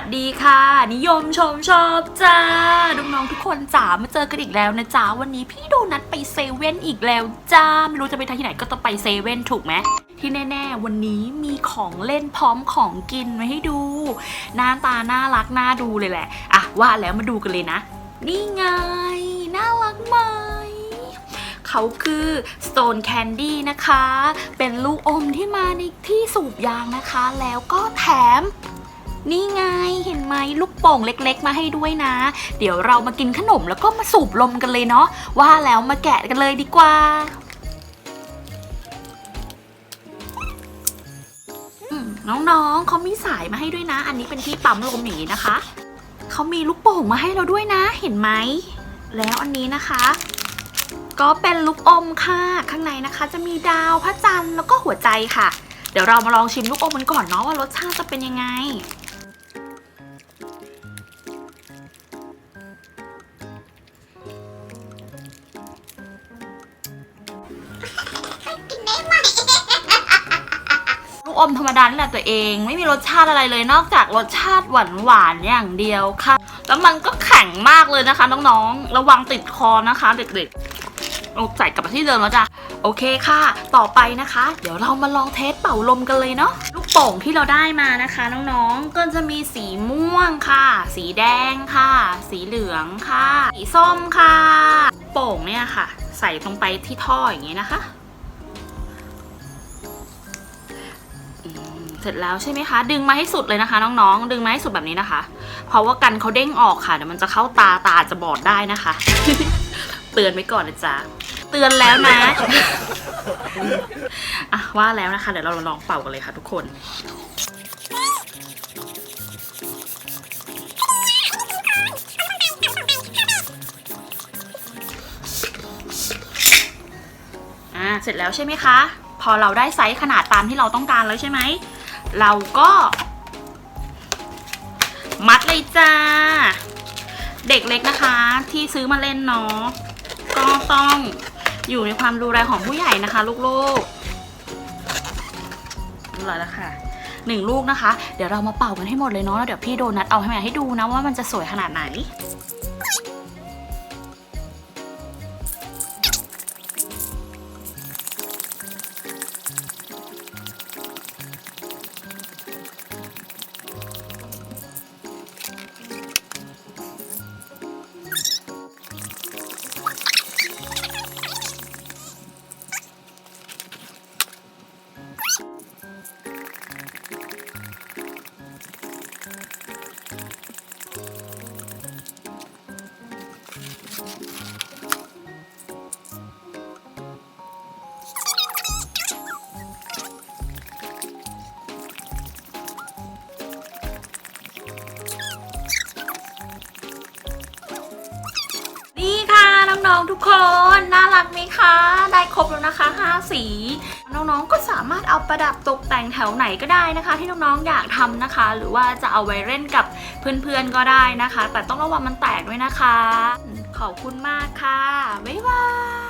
สดีค่ะ นิยมชมชอบจ้าน้องๆทุกคนจ๋ามาเจอกันอีกแล้วนะจ๊ะวันนี้พี่โดนัทไปเซเว่นอีกแล้วจ้าไม่รู้จะไปทางที่ไหนก็ต้องไปเซเว่นถูกไหมที่แน่ ๆ วันนี้มีของเล่นพร้อมของกินมาให้ดู หน้าตาน่ารักน่าดูเลยแหละอะว่าแล้วมาดูกันเลยนะ นี่ไง น่ารักไหมเขาคือ Stone Candy นะคะ เป็นลูกอมที่มาในที่สูบยางนะคะ แล้วก็แถม นี่ไงเห็นไหมลูกโป่งเล็ก ๆ มาให้ด้วยนะ เดี๋ยวเรามากินขนมแล้วก็มาสูบลมกันเลยเนาะว่าแล้วมาแกะกันเลยดีกว่าน้องๆเขามีสายมาให้ด้วยนะ อันนี้เป็นที่ปั๊มลมอย่างนี้นะคะเขามีลูกโป่งมาให้เราด้วยนะ เห็นไหม แล้วอันนี้นะคะ ก็เป็นลูกอมค่ะ ข้างในนะคะ จะมีดาวพระจันทร์แล้วก็หัวใจค่ะ เดี๋ยวเรามาลองชิมลูกอมกันก่อนเนาะว่ารสชาติจะเป็นยังไง ลูกอมธรรมดานี่แหละตัวเอง ไม่มีรสชาติอะไรเลยนอกจากรสชาติหวานหวานๆอย่างเดียวค่ะ แล้วมันก็แข็งมากเลยนะคะ น้องๆ ระวังติดคอนะคะ เด็กๆเอาใส่กลับมาที่เดิมแล้วจ้ะโอเคค่ะ ต่อไปนะคะ เดี๋ยวเรามาลองเทสเป่าลมกันเลยเนาะลูกโป่งที่เราได้มานะคะ น้องๆ ก็จะมีสีม่วงค่ะ สีแดงค่ะ สีเหลืองค่ะ สีส้มค่ะ โป่งเนี่ยค่ะ ใส่ลงไปที่ท่ออย่างนี้นะคะ เสร็จแล้วใช่ไหมคะ ดึงมาให้สุดเลยนะคะ น้องๆ ดึงมาให้สุดแบบนี้นะคะ เพราะว่ากันเขาเด้งออกค่ะเดี๋ยวมันจะเข้าตาตาจจะบอดได้นะคะ เตือนไว้ก่อนนะจ๊ะเตือนแล้วนะอะว่าแล้วนะคะ เดี๋ยวเราลองเป่ากันเลยค่ะ ทุกคนอ่าเสร็จแล้วใช่ไหมคะ พอเราได้ไซส์ขนาดตามที่เราต้องการแล้วใช่ไหม เราก็ มัดเลยจ้า เด็กเล็กนะคะ ที่ซื้อมาเล่นเนาะก็ต้องอยู่ในความดูแลของผู้ใหญ่นะคะ ลูกๆเรียบร้อยแล้วค่ะหนึ่งลูกนะคะ เดี๋ยวเรามาเป่ากันให้หมดเลยเนาะแล้วเดี๋ยวพี่โดนัทเอาให้มาให้ดูนะว่ามันจะสวยขนาดไหน นี่ค่ะน้องๆทุกคน น่ารักไหมคะ ได้ครบแล้วนะคะ สี น้องๆก็สามารถเอาประดับตกแต่งแถวไหนก็ได้นะคะ ที่น้องๆอยากทำนะคะ หรือว่าจะเอาไว้เล่นกับเพื่อนๆก็ได้นะคะ แต่ต้องระวังมันแตกด้วยนะคะ ขอบคุณมากค่ะบ๊ายบาย